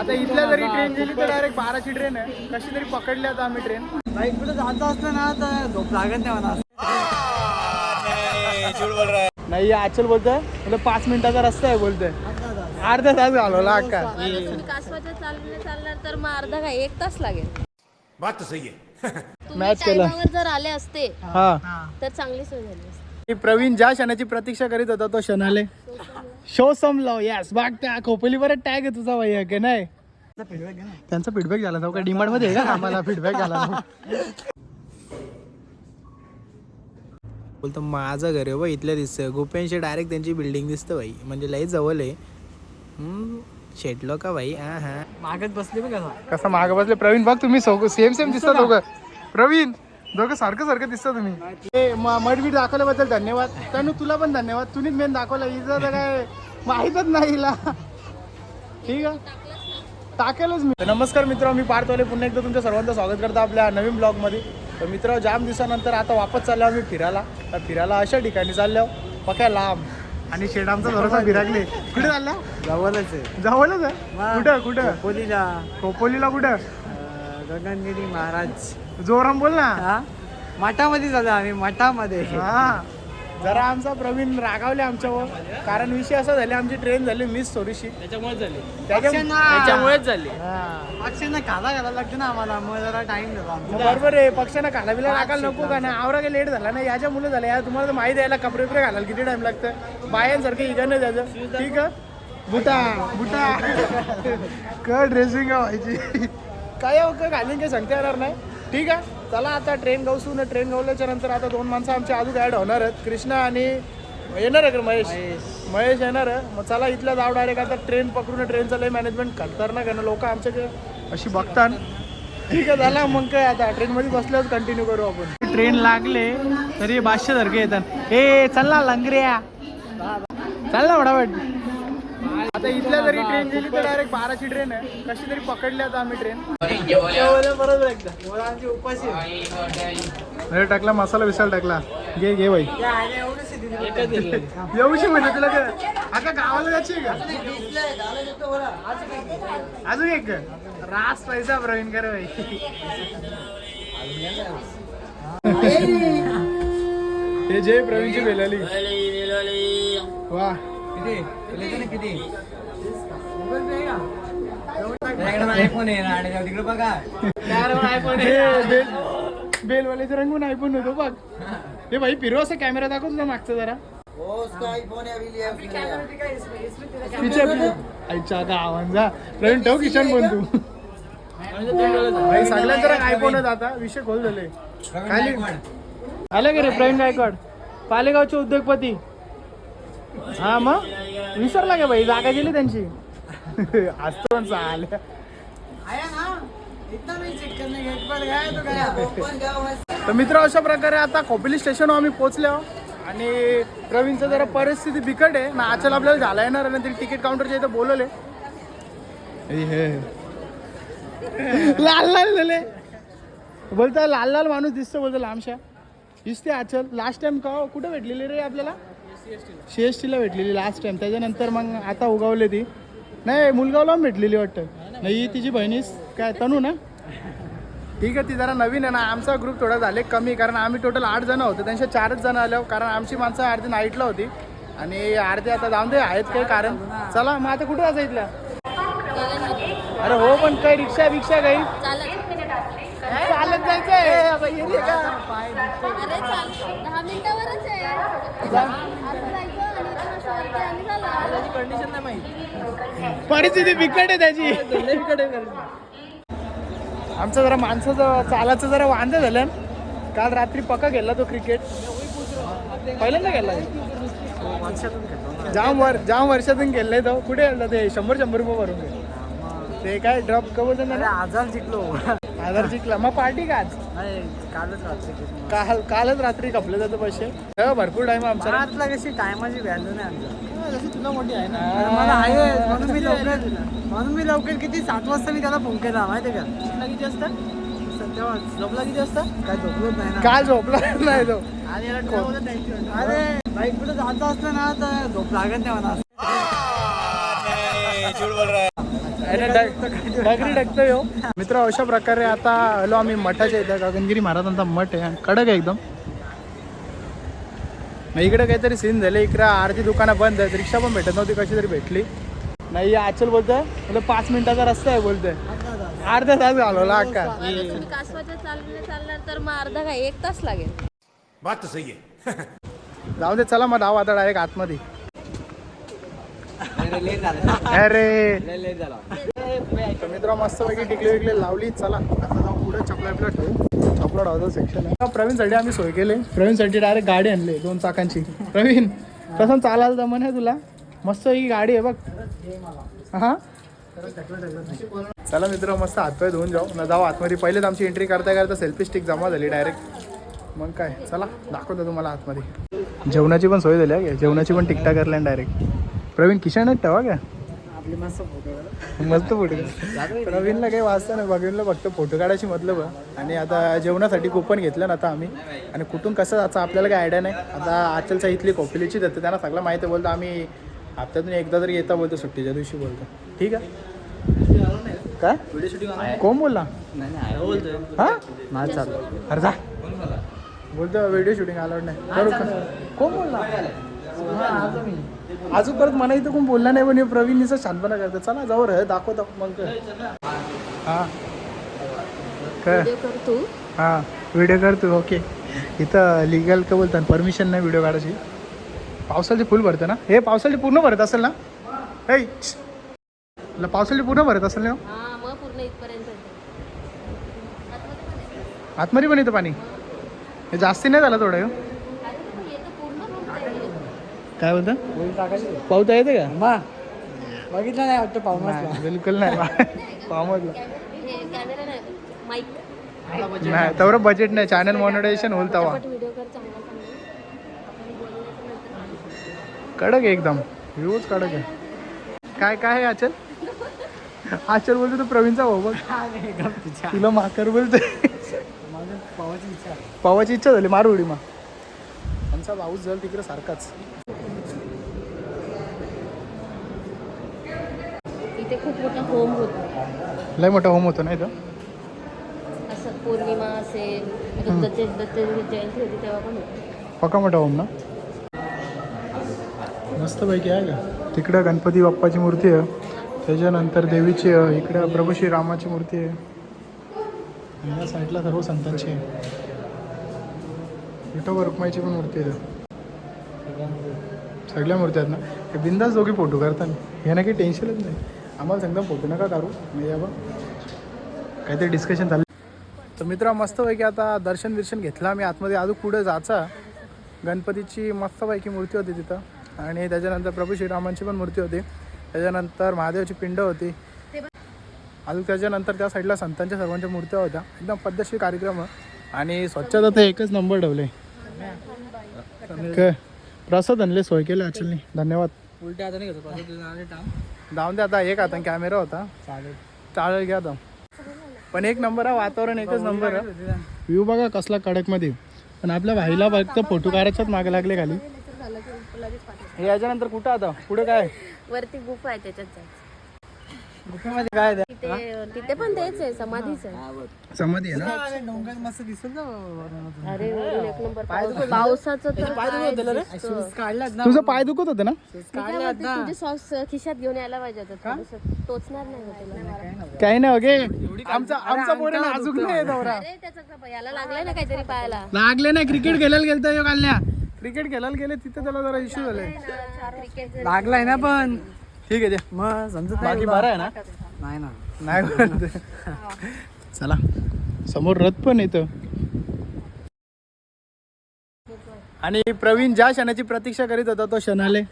आता इथल्या जरी ट्रेन गेली तर डायरेक्ट बाराची ट्रेन आहे. कशी तरी पकडली आता आम्ही ट्रेन बाईक कुठं जायचं असलं ना तर झोप लागत नाही मला नाही आचल बोलतोय. म्हणजे पाच मिनिटाचा रस्ता आहे बोलतोय. अर्धा तास घालवला अक्का कासवाच्या चालणे चालणार तर मग अर्धा काय एक तास लागेल. बात तो सही है तुम्ही Match केलं. जर आले असते हा. तर चांगली सोय झाली असती. प्रवीण ज्या क्षणाची प्रतीक्षा करीत होता तो क्षण आले. शो समलो यस बाग त्या खोपोलीवर टॅग आहे तुझा भैया की नाही? त्यांचा फीडबॅक झाला जाऊ का डिमांडमध्ये आहे का आम्हाला फीडबॅक झाला बोलतो माझं घर आहे बा इथल्या दिसतं गोप्यांशी डायरेक्ट त्यांची बिल्डिंग दिसतं बाई म्हणजे लई जवळ आहे. हम्म, शेटलो का बाई हा हा. मागत बसले बघ कसा मागं बसले? प्रवीण बघ तुम्ही सेम सेम दिसता दोघं. प्रवीण! दोघं सारखं सारखं दिसतं तुम्ही. हे मडवीट दाखवल्याबद्दल धन्यवाद. तनु तुला पण धन्यवाद. तुम्हीच मेन दाखवलं. हिचं तर काय माहीतच नाही हिला. ठीक आहे? टाकेलच मी. नमस्कार मित्र मी पार्थवाले. पुन्हा एकदा तुमच्या सर्वांचं स्वागत करतो आपल्या नवीन ब्लॉगमध्ये. तर मित्र जाम दिवसानंतर आता वापस चाललो आम्ही फिरायला तर फिरायला अशा ठिकाणी चाललो. पक्या लांब. आणि शेड आमचा थोडासा फिराकले कुठे चालला? जवळच आहे. जवळच आहे? कुठं कुठं? कोलीला खोपोलीला कुठं? गगनगिरी महाराज. जोराम बोल ना. हा? मठामध्ये झालं आम्ही मठामध्ये. हा. जरा आमचा प्रवीण रागावले आमच्यावर. कारण विषय असा झाले आमची ट्रेन झाली मिस थोडीशी. त्याच्यामुळे झाले. त्याच्यामुळेच झाली. पक्ष्यांना खाला घालायला लागतं ना आम्हाला मग जरा टाइम बरोबर आहे पक्षांना खालाबिला टाकायला नको का ना आवरा काही लेट झाला ना याच्या मुलं झालं यार तुम्हाला तर माहिती द्यायला कपडे बिपडे घालायला किती टाइम लागतं. बायांसारखं इकडं नाही द्यायचं ठीक आहे? बुटा बुटा. क ड्रेसिंग व्हायची काय हो, काय घालीन काही सांगता येणार नाही. ठीक आहे. चला आता ट्रेन गावसू ना ट्रेन गावल्याच्या नंतर आता दोन माणसं आमच्या अजून ॲड होणार आहेत. कृष्णा आणि येणार आहे का महेश? महेश. येणार आहे. मग चला इथल्या जाऊ डायरेक्ट आता ट्रेन पकडून ट्रेनचं लय मॅनेजमेंट खतरनाक आहे ना लोक आमच्याकडे. अशी बघतात ठीक आहे झाला मग काय आता. ट्रेनमध्ये बसल्यावर कंटिन्यू करू आपण. ट्रेन लागले तरी बादशे सारखे येतात. ए चल ना लंगऱ्या चल ना फटाफट. आता इथल्या जरी ट्रेन गेली तर डायरेक्ट बाराची ट्रेन आहे. कशी तरी पकडली आता आम्ही ट्रेन बरोबर एकदा आमची उपाशी अरे टाकला मसाला विसाला टाकला. घे घे बाई. येऊशी म्हणजे तुला काय? आता गावाला जायची का? अजून एक? रास पैसा प्रवीण कर बाई. हे जय प्रवीणची बेलाली. वा. किती? किती? गुगल पे आहे का? तुझ्याकडे आयफोन आहे ना आणि तिकडे बघा. आयफोन हे बेल बेलवाल्याचं रंगून आयफोन होतो बघ. हे भाई फिरव असं कॅमेरा दाखव तुला मागचं जरा. आईच्या प्रवीण ठेव किशन पण तू. भाई सगळ्यांचा रंग आयफोन आता. विषय खोल झाले. खाली आलं का रे प्रवीण गायकवाड? पालेगावचे उद्योगपती. हा मग? विसरला का भाई जागा गेली त्यांची. असतो पण चाल तर मित्र अशा प्रकारे आता खोपिली स्टेशन आम्ही पोहोचलो आणि प्रवीणचं जरा परिस्थिती बिकट आहे. ना आचल आपल्याला झाला येणार आणि तरी तिकीट काउंटरच्या इथं बोलवले. लाल लाल झाले बोलता लाल लाल माणूस दिसतो बोलतो लांबशा. दिसते आचल. लास्ट टाइम का कुठं भेटलेली रे आपल्याला? सी एस टीला भेटलेली लास्ट टाइम त्याच्यानंतर मग आता उगावले ती. नाही मुलगावला भेटलेली वाटतं. नाही तिची बहिणीस काय तनू ना? ठीक आहे ती जरा नवीन आहे ना. आमचा ग्रुप थोडा झाले कमी कारण आम्ही टोटल आठ जण होतो. त्यांच्या चारच जण आलो कारण आमची माणसं अर्धी नाईटला होती. आणि अर्धे आता जाऊन दे आहेत काही कारण. चला मग आता कुठे जायचं इथल्या अरे हो पण काही रिक्षा बिक्षा काही? चालत. चालत जायचंय. आता येते का? अरे चाल दहा मिनिटावरच आहे. असं जायचं आणि इथून असं वरती आणि झालं. कंडिशन नाही माहिती. परिस्थिती बिकट आहे त्याची. आमचं जरा माणसाचं चालाचं जरा वांद झालं. काल रात्री पक्का गेला तो क्रिकेट पहिल्यांदा गेला जाम वर जाम वर्षातून गेलाय तो. कुठे गेला ते? शंभर शंभर रुपये भरून गेले. ते काय ड्रॉप कवर अरे आजार जिंकलो. आधार जिंकला. मग पार्टी का आज? कालच रात्री काल कालच रात्री कपले जातो पैसे. भरपूर टाइम आमचा. आतला कशी टायमाची व्हॅल्यू नाही आमच्या. जशी तुला मोठी आहे अरे मला आहे म्हणून मी लवकर म्हणून मी लवकर किती सात वाजता मी त्याला फोन केला माहिती का? किती असतं तेव्हा झोपला किती असतं काय झोपलोच नाही ना. काल झोपला नाही तो. अरे बाईक कुठं जायचं असलं ना तर झोप लागत नाही मला डगरी डगतो यो मित्र अशा प्रकारे आता आलो आम्ही मठाच्या इथं. गगनगिरी महाराजांचा मठ आहे. कडक आहे एकदम. मग इकडे काहीतरी सीन झाले. इकडे आरती दुकानं बंद आहेत. रिक्षा पण भेटत नव्हती. कशी तरी भेटली. नाही आचल बोलतोय. म्हणजे पाच मिनिटाचा रस्ता आहे बोलतोय. अर्धा तास घालवला अक्का. चालणार तर मग अर्धा काय एक तास लागेल. बात तो सही है जाऊ दे चला मग धाव आता डायरेक्ट आतमध्ये. अरे. मित्र मस्त पैकी टिकली विकले लावली. चला आता जाऊ पुढे चपला बिपला ठेवू. चपला डावचा सेक्शन आहे. प्रवीणसाठी आम्ही सोय केले. प्रवीणसाठी डायरेक्ट गाडी आणली दोन चाकांची. प्रवीण कसं चालायला जमन आहे तुला. मस्त ही गाडी आहे बघ. हा? चला मित्र मस्त हातपाय धुवून जाऊ. न जाऊ आतमध्ये. पहिलेच आमची एंट्री करता करता सेल्फी स्टिक जमा झाली डायरेक्ट मग काय? चला दाखवतो तुम्हाला आतमध्ये. जेवणाची पण सोय झाली आहे जेवणाची पण टिकटा करल्या डायरेक्ट प्रवीण किशनच ठेवा का मस्त फोटो. प्रवीणला काही वाचता नाही प्रवीणला फक्त फोटो काढायची मतलब. आणि आता जेवणासाठी कुपन घेतलं ना आता आम्ही. आणि कुठून कसं जायचं आपल्याला काही आयडिया नाही. आता आचलचा इथली कोपिलीची देतं त्यांना सगळं माहिती बोलतो. आम्ही हप्त्यातून एकदा तरी येता बोलतो सुट्टीच्या दिवशी बोलतो. ठीक आहे? काय? व्हिडिओ शूटिंग कोण बोलला? हा? माझं चालू अरे जा. बोलतो व्हिडिओ शूटिंग अलाउड नाही. करू का? कोण बोलला? अजून परत मला इथं कोण बोलला नाही पण हे प्रवीणनीचं शांतपणा करतो. चला जाऊ रे. दाखवतो मग काय. हा. काय व्हिडिओ कर तू हां. व्हिडिओ करतो ओके. इथं लिगल का बोलतात. परमिशन नाही व्हिडिओ काढायची. पावसाळी फुल भरतं ना? हे पावसाळी पूर्ण भरत असेल ना? हे पावसाळी पूर्ण भरत असेल ना? हा मग. आतमध्ये पण येतं. पाणी हे जास्ती नाही झालं थोडं ह्यो. अरे पण येतं पूर्ण भरतंय. काय बोलतं? पावता येते का? बघितलं नाही वाटतं नाही, बिलकुल नाही कॅमेरा नाही तेवढं बजेट नाही चॅनल मॉनिटायझेशन होईल तेव्हा. कडक एकदम. व्ह्यूज कडक आहे. काय काय आहे आचल? आचल बोलतो तो प्रवीणचा भाऊ बघ. तुला माकर बोलतोय पावाची इच्छा झाली मारू उडी मा. आमचा पाऊस झाला तिकडे सारखाच. इथे खूप मोठा होम होतो. लय मोठा होम होतो ना इथं? असं पौर्णिमा असेल आता दत्त दत्त जयंती होती तेव्हा पण होतं. पका मोठा होम ना? मस्त पैकी आहे का? तिकडं गणपती बाप्पाची मूर्ती आहे. त्याच्यानंतर देवीची आहे इकडं प्रभू श्री रामाची मूर्ती आहे. आणि या साईडला सर्व संतांची आहे. विठोबा रुक्माईची पण मूर्ती आहे. सगळ्या मूर्त्या आहेत ना? हे बिंदास दोघे फोटो करतात हे ना काही टेन्शनच नाही. आम्हाला सांगता फोटो नका काढू. या बा काहीतरी डिस्कशन झालं. तर मित्र मस्तपैकी आता दर्शन बिर्शन घेतलं आम्ही. आतमध्ये अजून पुढे जायचा? गणपतीची मस्तपैकी मूर्ती होती तिथं. आणि त्याच्यानंतर प्रभू श्रीरामांची पण मूर्ती होती. त्याच्यानंतर महादेवाची पिंड होती. अजून त्याच्यानंतर त्या साईडला संतांच्या सर्वांच्या मूर्त्या होत्या. एकदम पद्धतशीर कार्यक्रम. आणि स्वच्छता तर एकच नंबर ठेवले. प्रसाद आणले सोय केले ॲक्च्युली धन्यवाद. उलट्या जाऊन दे आता एक आता कॅमेरा होता. चालेल. चालेल घ्या आता. पण एक नंबर आहे वातावरण एकच नंबर आहे. व्ह्यू बघा कसला कडकमध्ये. पण आपल्या भाईला फक्त फोटो काढायच्याच मागे लागले खाली. हे याच्यानंतर कुठं आता? पुढे काय? वरती गुफा आहे त्याच्यात गुफेमध्ये काय आहे? तिथे तिथे पण तेच आहे समाधीच आहे. समाधी आहे ना? डोंगर मस्त दिसत ना. अरे वरून एक नंबर पाऊस- पावसाचं तर काय दिसतं. काढलात ना. तुझं पाय दुखत होतं ना? मी काय म्हणते, तुझे सॉक्स खिशात घेऊन यायला पाहिजे होतं. थोडंसं. टोचणार नाही तुला काही नाही ओके. आमचा आमचा पोर अजून नाही दौरा. अरे त्याचा का याला लागलाय ना काहीतरी पायाला लागले नाही क्रिकेट खेळायला गेलता यो कालल्या क्रिकेट खेळायला गेले तिथे त्याला जरा इश्यू झाले क्रिकेट लागलाय ना पण. ठीक आहे द्या मग समजत बाकी बरं आहे ना? नाही ना. नाही. चला. समोर रथ पण येतं आणि प्रवीण ज्या क्षणाची प्रतीक्षा करीत होता तो क्षण आले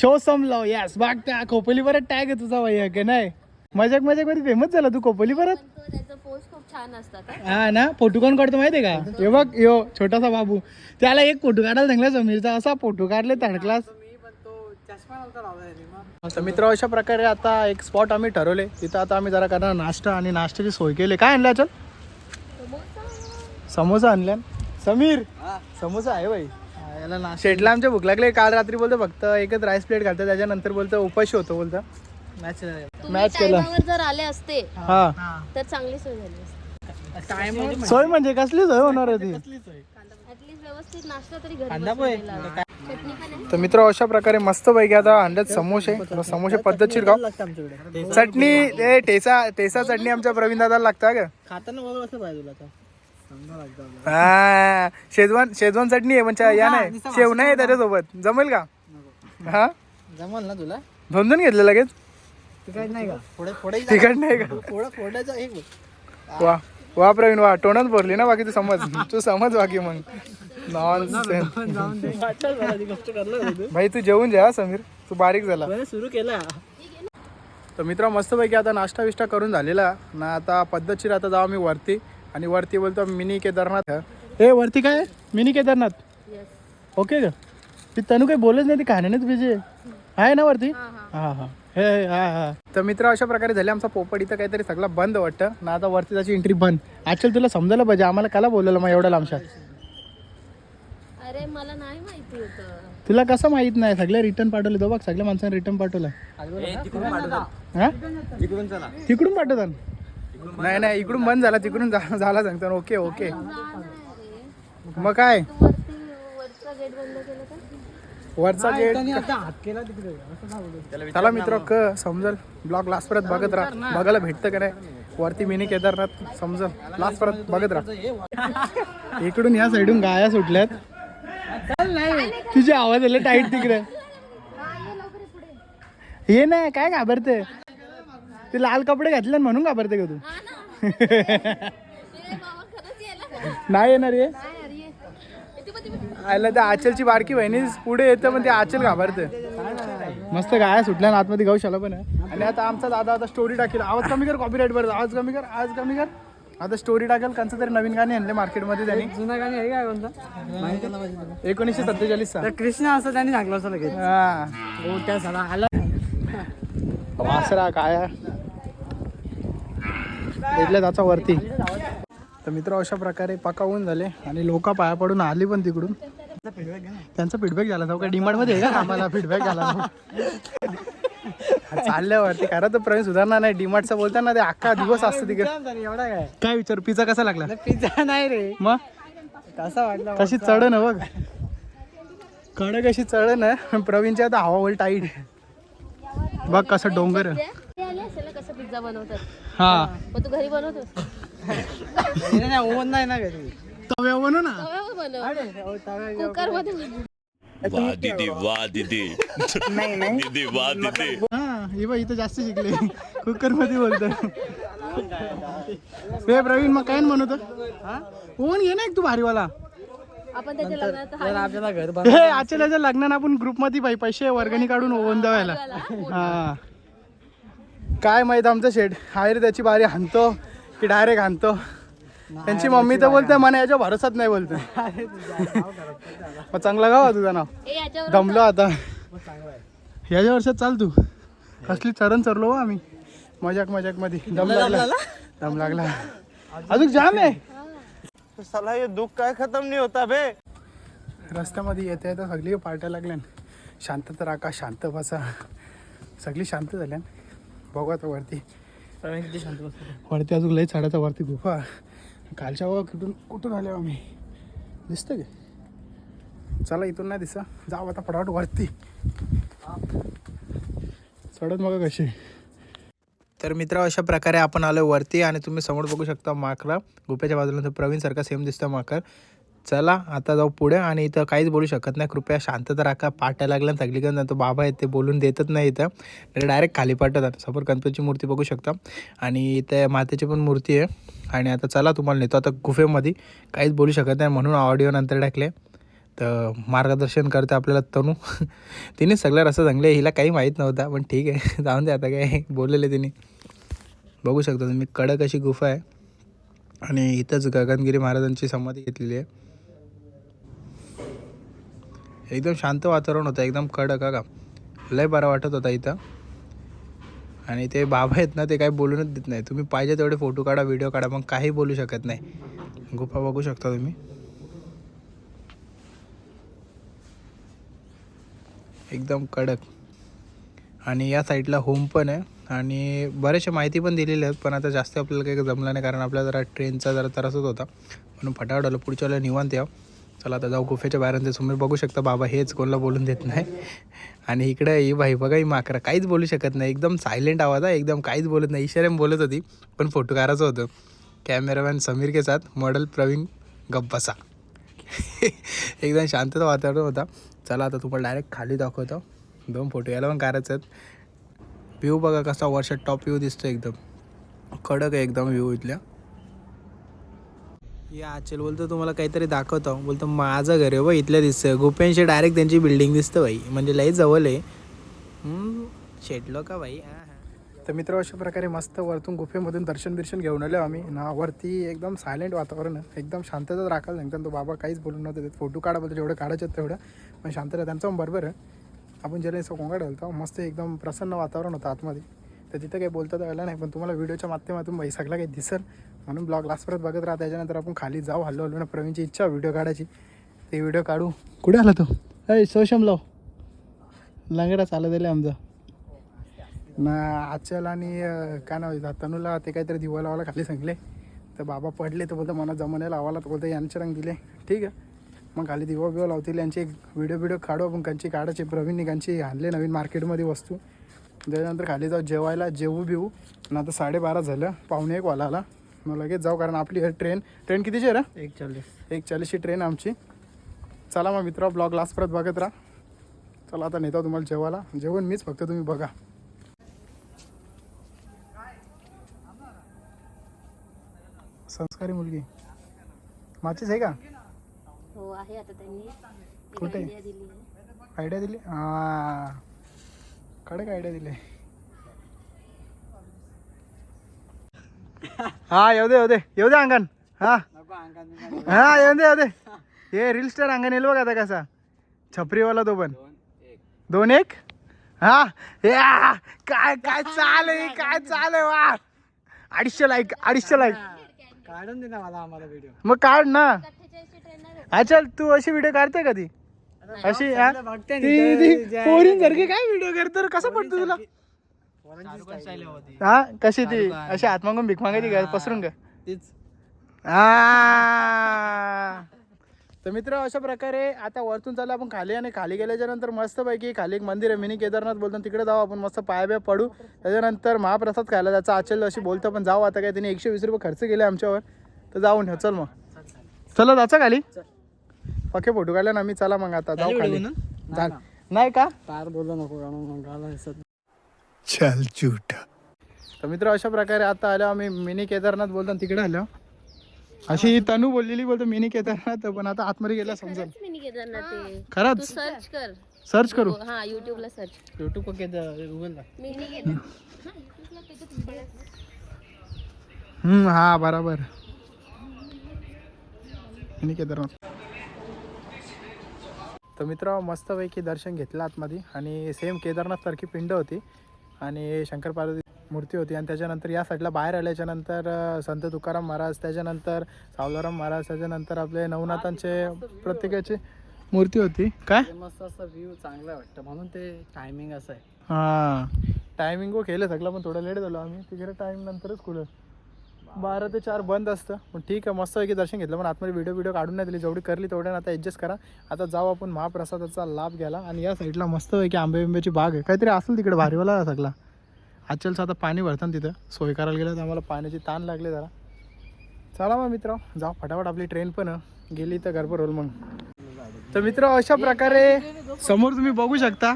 शो समलाव यस बाग त्या खोपोली परत टॅग आहे तुझा भैया की नाही? मजाक मजाकमध्ये फेमस झाला तू खोपोली परत? त्याचं पोस्ट खूप छान असतात हा. हा ना? फोटो कोण काढतो माहितीये का? हे बघ यो छोटासा बाबू. त्याला एक फोटो काढायला सांगला समीरचा असा फोटो काढले थर्ड क्लास तर मित्र अशा प्रकारे आता एक स्पॉट आम्ही ठरवले. तिथं आता आम्ही जरा करणार नाश्ता आणि नाश्त्याची सोय केली. काय आणलं चल समोसा आणल्या. समीर समोसा आहे बाई. याला ना शेटला आमच्या भूक लागले. काल रात्री बोलतो फक्त एकच राईस प्लेट घालतं. त्याच्यानंतर बोलतो उपाशी होतो बोलतं. केलं. टायमावर जर आले असते हा. तर चांगली सोय झाली असती. सोय म्हणजे कसली सोय होणार होती ऍटलीस्ट व्यवस्थित नाश्ता तरी तर मित्र अशा प्रकारे मस्त पैकी आता अंड्यात समोसे समोसे पद्धतशीर गाव चटणी ए ठेसा ठेसा चटणी आमच्या प्रवीण दादाला लागतं का? खाताना असं पाहिजे हा शेजवान शेजवान चटणी आहे म्हणजे या नाही. शेव नाही त्याच्यासोबत. जमेल का? हा? जमल ना तुला? दोन दोन घेतले लगेच? तिकडे नाही का? नाही का? एक वा वा प्रवीण वा. टोनच भरली ना बाकी तू समज. तू समज बाकी मग. नॉन भाई तू जेवून जा समीर. तू बारीक झाला. सुरू केला. तर मित्र मस्तपैकी आता नाश्ता विष्टा करून झालेला. ना आता पद्धतशीर आता जाऊ मी वरती. आणि वरती बोलतो मिनी केदारनाथ. हे वरती काय? मिनी केदारनाथ. ओके का? ती तनु काही बोलत नाही ती खाण्यानेच बिझी आहे. आहे ना वरती? हा हा. हे हा. हा तर मित्र अशा प्रकारे झाले आमचा पोपट. इथं काहीतरी सगळं बंद वाटतं. ना आता वरती त्याची एंट्री बंद. ऍक्च्युअली तुला समजायला पाहिजे. आम्हाला काला बोललेलं मग एवढ्या लांबशा अरे मला नाही माहिती होतं. तुला कसं माहीत नाही? सगळ्या रिटर्न पाठवले. तो बघ सगळ्या माणसांनी रिटर्न पाठवलं. हा? तिकडून चला. तिकडून पाठवतात? नाही नाही इकडून बंद झाला. तिकडून झा- झाला सांगतो. Okay okay. मग काय? तू वरती वरचा गेट बंद केलं का? वरचा गेट आता हात केला तिकडे. असं ना बोलू चला मित्र क समजल? ब्लॉग लास्ट परत बघत राहा. बघायला भेटतं का नाही? वरती मिनी केदारनाथ समजल? लास्ट परत बघत राहा. इकडून या साईडून गाया सुटल्यात. तुझे आवाज आले टाईट तिकडे. हे नाही काय घाबरते? ते लाल कपडे घातले म्हणून घाबरते का तू? नाही येणार ये. पण आयला त्या आचलची बारकी बहिणी पुढे येतं पण ते आचल घाबरते. मस्त गाया सुटल्या ना आतमध्ये गौशाला पण आहे. आणि आता आमचा दादा आता स्टोरी टाकेल. आवाज कमी कर कॉपीराईट वर आवाज कमी कर आवाज कमी कर. आता स्टोरी टाकेल कंचं तरी नवीन गाणे आणले मार्केटमध्ये त्यांनी. जुना गाणी आहे काय कोणतं? माहिती एकोणीसशे सत्तेचाळीस चा कृष्ण असं त्यांनी सांगलं असं लगेच. त्या सडा आला वासरा काया? भेटले त्याचा वरती. तर मित्र अशा प्रकारे पकावून झाले आणि लोक पाया पडून आली पण तिकडून. त्यांचा फीडबॅक झाला जाऊ का? डिमांडमध्ये आहे का आम्हाला फीडबॅक झाला? चालल्यावरती खरं तर प्रवीण सुधारणा नाही. डिमांडचा बोलताना ते अख्खा दिवस असतो तिकडे. एवढा काय? काय विचार? पिझ्झा कसा लागला? पिझ्झा नाही रे. मग? कसा वाटला कशी चढ ना बघ. कड कशी चढ ना प्रवीणची आता हवा होईल टाईट बघ कसं डोंगर आहे. ते आले असेल ना कसं पिझ्झा बनवतात हा. मग तू घरी बनवतोस ओव्हन नाही ना घरी. तव्या बनव ना. बनव कुकरमध्ये दीदी दीदी. वाह दीदी हा हे बघ इथं जास्त शिकले. कुकरमध्ये बोलतो हे प्रवीण मग काय बनवतो कोण? घे ना एक तू भारीवाला. आपण त्याच्या लग्नात तर आपल्याला घर बन हे आचल्याच्या लग्नानं आपण ग्रुपमध्ये बाई पैसे वर्गणी काढून ओवून द्यायला हा काय माहीत आमचं शेड हायर त्याची बारी हाणतो की डायरेक्ट हाणतो. त्यांची मम्मी तर बोलते मला याच्या भरोसात नाही बोलते. मग चांगला गाव तुझं नाव? ए याच्यावर दमलो आता. याच्या वर्षात चाल तू. कसली चरण चरलो हो आम्ही. मजाक मजाकमध्ये. दम लागला. दम लागला. अजून जाम आहे. साला हे दुःख काय खतम नाही होता बे. रस्त्यामध्ये येता येता सगळी पार्ट्या लागल्यान. शांतता राखा शांत बसा. सगळी शांत झाल्यान. बघू आता वरती. किती शांत बसतो वरती अजून लई चढायचा वरती गुफा. कालच्या बाबा कुठून कुठून आले हो आम्ही? दिसतं का? चला इथून नाही दिसा जाऊ आता फटाफट वरती. चढत मग कशी. तर मित्र अशा प्रकारे आपण आलो वरती आणि तुम्ही समोर बघू शकता माकरा गुप्याच्या बाजूला तर प्रवीण सारखा सेम दिसतो माकर चला आता जाऊ पुढे आणि इथं काहीच बोलू शकत नाही. कृपया शांतता राखा. पाट्या लागल्या सगळीकडनं. तो बाबा आहे ते बोलून देतच नाही इथं. डायरेक्ट खाली पाठवतात. समोर गणपतीची मूर्ती बघू शकता. आणि इथे मातेची पण मूर्ती आहे. आणि आता चला तुम्हाला नेतो. आता गुफेमध्ये काहीच बोलू शकत नाही. म्हणून ऑडिओ नंतर टाकले. तर मार्गदर्शन करते आपल्याला तनू. तिने सगळं रस्ता चांगले हिला काही माहीत नव्हता. पण ठीक आहे. जाऊन दे आता काय बोललेले तिने. बघू शकता तुम्ही कडक अशी गुफा आहे. आणि इथंच गगनगिरी महाराजांची समाधी घेतलेली आहे. एकदम शांत वातावरण होतं एकदम कडक का? लय बरं वाटत होता इथं. आणि ते बाबा आहेत ना ते काही बोलूनच देत नाही तुम्ही पाहिजे तेवढे फोटो काढा व्हिडिओ काढा मग काही बोलू शकत नाही. गुफा बघू शकता तुम्ही. एकदम कडक. आणि या साईडला होम पण आहे. आणि बऱ्याचशा माहिती पण दिलेल्या आहेत पण आता जास्त आपल्याला काही जमलं नाही कारण आपल्या जरा ट्रेनचा जरा त्रासच होता. म्हणून फटाफट आलो पुढच्या वेळेला निवांत यावं चला आता जाऊ गुफेच्या बाहेर आणि ते समोर बघू शकता बाबा हेच कोणाला बोलून देत नाही. आणि इकडे ही भाई बघा ही माकरा काहीच बोलू शकत नाही. एकदम सायलेंट आवाज आहे एकदम काहीच बोलत नाही. इशाऱ्याने बोलत होती पण फोटो काढायचं होतं. कॅमेरामॅन समीर के साथ मॉडल प्रवीण गप्पसा. एकदम शांतता वातावरण होता. चला आता तुम्हाला डायरेक्ट खाली दाखवतो. दोन फोटो याला पण काढायचे आहेत. व्ह्यू बघा कसा वर्षात टॉप व्ह्यू दिसतो एकदम. कडक आहे एकदम व्ह्यू इथल्या. या आचल बोलतो तुम्हाला काहीतरी दाखवतो. बोलतो माझं घर आहे बा इथलं दिसतं गुप्यांशी डायरेक्ट त्यांची बिल्डिंग दिसतं बाई म्हणजे लई जवळ आहे. शेटलो का बाई तर मित्र अशा प्रकारे मस्त वरतून गुफेमधून दर्शन बिर्शन घेऊन आलो आम्ही. ना वरती एकदम सायलेंट वातावरण एकदम शांतता राखायला सांगतात तो बाबा काहीच बोलून नव्हतं ते फोटो काढा बोलतो जेवढं काढायचं तेवढं. पण शांतता त्यांचं बरोबर आहे. आपण ज्याला असं कोंगाड घालतो मस्त एकदम प्रसन्न वातावरण होतं आतमध्ये. तर तिथं काही बोलता तर आलं नाही पण तुम्हाला व्हिडिओच्या माध्यमातून बाई काही दिसेल. म्हणून ब्लॉग लास्ट परत बघत राहा. त्याच्यानंतर आपण खाली जाऊ हल्लो हल्लो ना प्रवीणची इच्छा व्हिडिओ काढायची. ते व्हिडिओ काढू. कुठे आला तो? अय सोशम लाव. लंगडा चालत आहे आमचा. ना आचल आणि काय नाव तनूला ते काहीतरी दिवा लावायला खाली सांगले. तर बाबा पडले तर बोलतो मला जमवणे लावायला तर बोलतो यांचे रंग दिले. ठीक आहे. मग खाली दिवा बिवा लावतील यांचे एक व्हिडिओ व्हिडिओ काढू आपण. कांची काढायचे प्रवीणने कांची आणले नवीन मार्केटमध्ये वस्तू. त्याच्यानंतर खाली जाऊ जेवायला जेवू बिवू. आणि आता साडेबारा झालं. पावणे एक वाला आला मग लगेच जाऊ कारण आपली ट्रेन ट्रेन कितीची आहे रे? एक चाळीस एक चाळीसची ट्रेन आमची. चला मग मित्र ब्लॉग लास्ट परत बघत राहा. चला आता नेतो तुम्हाला जेवायला. जेवण मीच फक्त तुम्ही बघा. संस्कारी मुलगी. माझीच आहे का? हो आहे आता त्यांनी. कुठे? idea दिली आहे. आयडिया दिली? हां. कडक आयडिया दिली. हा येऊ दे येऊ दे येऊ दे अंगण. हा. हा येऊ दे येऊ दे. हे रील स्टार अंगण येईल बघ आता कसा. छपरीवाला तो पण. दोन एक. हा. या काय काय चाल आहे काय चाल आहे वा. अडीचशे लाईक अडीचशे लाईक काढून दे ना मला आम्हाला व्हिडिओ मग काढ ना. 48 ची train आहे. अच्छा तू अशी व्हिडिओ काढते कधी अशी हा? ती- ती पोरींसारखी काय व्हिडिओ करतो? कसं पडतो तुला? हा कशी ती? अशी हात मागून भीक मागायची का? पसरून का? तीच. आ. तर मित्र अशा प्रकारे आता वरतून चालू आपण खाली आणि खाली गेल्याच्यानंतर मस्त पैकी खाली एक मंदिर आहे मिनी केदारनाथ बोलतो. तिकडे जाऊ आपण मस्त पाया बिया पडू. त्याच्यानंतर महाप्रसाद खायला जायचा. आचल अशी बोलतो पण जाऊ आता काय? त्यांनी एकशे वीस रुपये खर्च केले आमच्यावर. तर जाऊन ठेव चल मग. चला जायचं खाली? पक्के फोटो काढले ना मी चला मग आता जाऊ खाली. जा- नाही का? फार बोलू नको कारण मग दिसत चल झूठ. तर मित्र अशा प्रकारे आता आलो आम्ही मिनी केदारनाथ बोलतो आणि तिकडे आलो. अशी तनू बोललेली बोलतो मिनी केदारनाथ पण आता आतमध्ये गेला समजेल खरंच मिनी केदारनाथ ते खरंच. सर्च कर. सर्च करू. हा सर्च युट्यूब मिनी हा, YouTube video आहे. हम्म हा बरोबर. मिनी केदारनाथ. तर मित्र मस्तपैकी दर्शन घेतलं आतमध्ये. आणि सेम केदारनाथ सारखी पिंड होती. आणि शंकर पार्वती मूर्ती होती. आणि त्याच्यानंतर या साईडला बाहेर आल्याच्यानंतर अं, संत तुकाराम महाराज त्याच्यानंतर सावलाराम महाराज त्याच्यानंतर आपले नवनाथांचे प्रत्येकाची मूर्ती होती. काय? मस्त असं व्ह्यू चांगला वाटतं. म्हणून ते टायमिंग असं आहे. हां. टायमिंग केलं सगळं पण थोडं लेट झालो आम्ही. तिकडे टाईम नंतरच खुलं. बारा ते चार बंद असतं. पण ठीक आहे मस्तपैकी दर्शन घेतलं. पण आतमध्ये व्हिडिओ व्हिडिओ काढून नाही दिली. जेवढी करली तेवढ्या आता ॲडजस्ट करा. आता जाऊ आपण महाप्रसादाचा लाभ घ्यायला. आणि या साईडला मस्तपैकी आंबे बिंब्याची बाग आहे. काहीतरी असेल तिकडे भारीवाला सगळा. आजच्यालचं आता पाणी भरतं ना तिथं. सोय करायला गेलं तर आम्हाला पाण्याची ताण लागले जरा. चला मग मित्र जाऊ. फटाफट आपली ट्रेन पण गेली तर गडबड होईल मग. तर मित्र अशा प्रकारे समोर तुम्ही बघू शकता.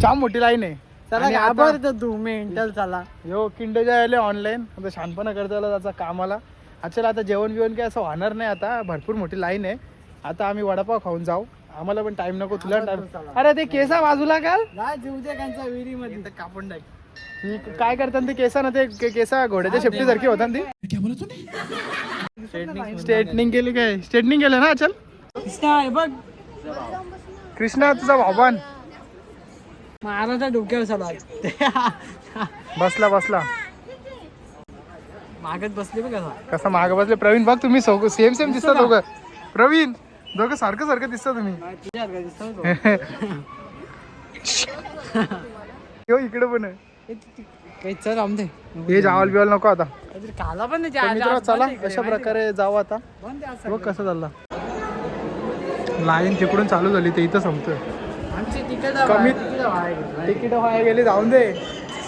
जाम मोठी लाईन आहे. चला आणि आता- आभार तर तू मेंटल चला. यो किंडोच्या आले ऑनलाईन आता शहाणपणा करता आला त्याचा कामाला. अच्छा आता जेवण बिवण काय असं होणार नाही आता भरपूर मोठी लाईन आहे. आता आम्ही वडापाव खाऊन जाऊ. आम्हाला पण टाइम नको तुला टाइम अरे ते केसा बाजूला काल नाही जीव दे त्यांच्या विहिरीमध्ये. कापून टाक. काय करतात ते केसा ना ते के- केसा घोड्याच्या शेपटी सारखी होतात ना ती. स्ट्रेटनिंग केली काय? स्ट्रेटनिंग केलं ना चल कृष्णा हे बघ. कृष्णा तुझा भावान महाराजा डोक्यावर चला बसला बसला. मागत बसली बघ कसा कसा माग बसले? प्रवीण बघ तुम्ही सेम सेम दिसता दोघं. प्रवीण दोघं सारखं सारखं दिसता तुम्ही. इकडे पण आहे. काही चल आमदे हे जावल बिवाल नको आता. काला पण तर मित्र चला अशा प्रकारे जाऊ आता. बघ कसं चालला. लाईन तिकडून चालू झाली ते इथं संपतोय. आमची तिकीट व्हायला गेली जाऊन दे.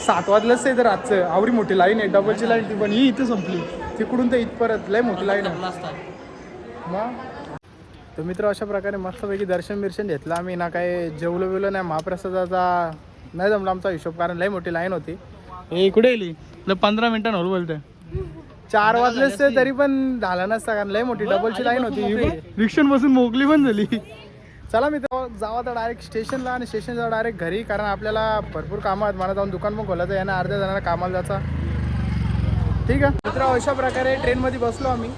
सात वाजलंच ते तर रातचं. आवडी मोठी लाईन आहे डबलची लाईन ती पण ही इथं संपली. तिकडून तर इथपर्यंत लय मोठी लाईन आहे. मग तर मित्र अशा प्रकारे मस्तपैकी दर्शन बिर्शन घेतलं आम्ही. ना काय जेवलो बिवलो नाही महाप्रसादाचा नाही जमला आमचा हिशोब कारण लय मोठी लाईन होती. हे कुठे येली ल पंधरा मिनिटांवर बोलतोय. चार वाजलेच ते तरी पण झालं नसता कारण लय मोठी डबलची लाईन होती रिक्षान बसून मोकली पण झाली. चला मी मित्र जावा तर डायरेक्ट स्टेशनला आणि स्टेशनला डायरेक्ट घरी कारण आपल्याला भरपूर कामं आहेत. मला जाऊन दुकान पण खोलायचं यांना अर्ध्या जणांना कामाला जायचा. ठीक आहे? मित्र अशा प्रकारे ट्रेनमध्ये बसलो आम्ही.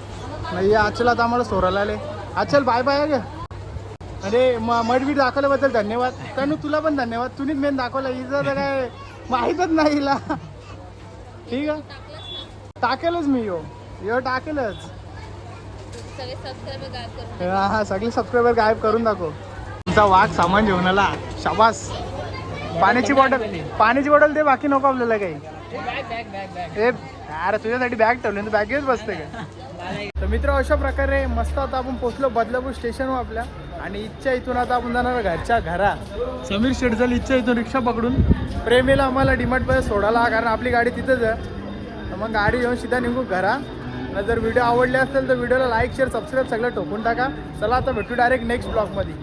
म्हणजे आचल आता आम्हाला सोरायला आले आचल बाय बाय ग अरे म मडबीट दाखवल्याबद्दल धन्यवाद. तनु तुला पण धन्यवाद. तुम्हीच मेन दाखवलं. हिचं तर काय माहीतच नाही हिला. ठीक आहे? टाकेलच मी यो. यो टाकेलच सगळे सबस्क्राईबर गायब करून हा सगळे सबस्क्रायबर गायब करून दाखव. तुमचा वाघ सामान घेऊन आला. शाबास. पाण्याची बॉटल पाण्याची बॉटल दे बाकी नको आपल्याला काही. अरे तुझ्यासाठी बॅग ठेवली तू बॅगेच बसते का? तर मित्र अशा प्रकारे मस्त आता आपण पोहोचलो बदलापूर स्टेशनवर आपल्या. आणि इच्छा इथून आता आपण जाणार घरच्या घरा. समीर शेडजल इच्छा इथून रिक्षा पकडून. प्रेमीला आम्हाला डिमार्टमध्ये सोडायला कारण आपली गाडी तिथंच आहे. तर मग गाडी घेऊन सीधा निघू घरा. आणि जर व्हिडिओ आवडले असेल तर व्हिडिओला लाईक शेअर सबस्क्राईब सगळं टोकून टाका. चला आता भेटू डायरेक्ट नेक्स्ट ब्लॉगमध्ये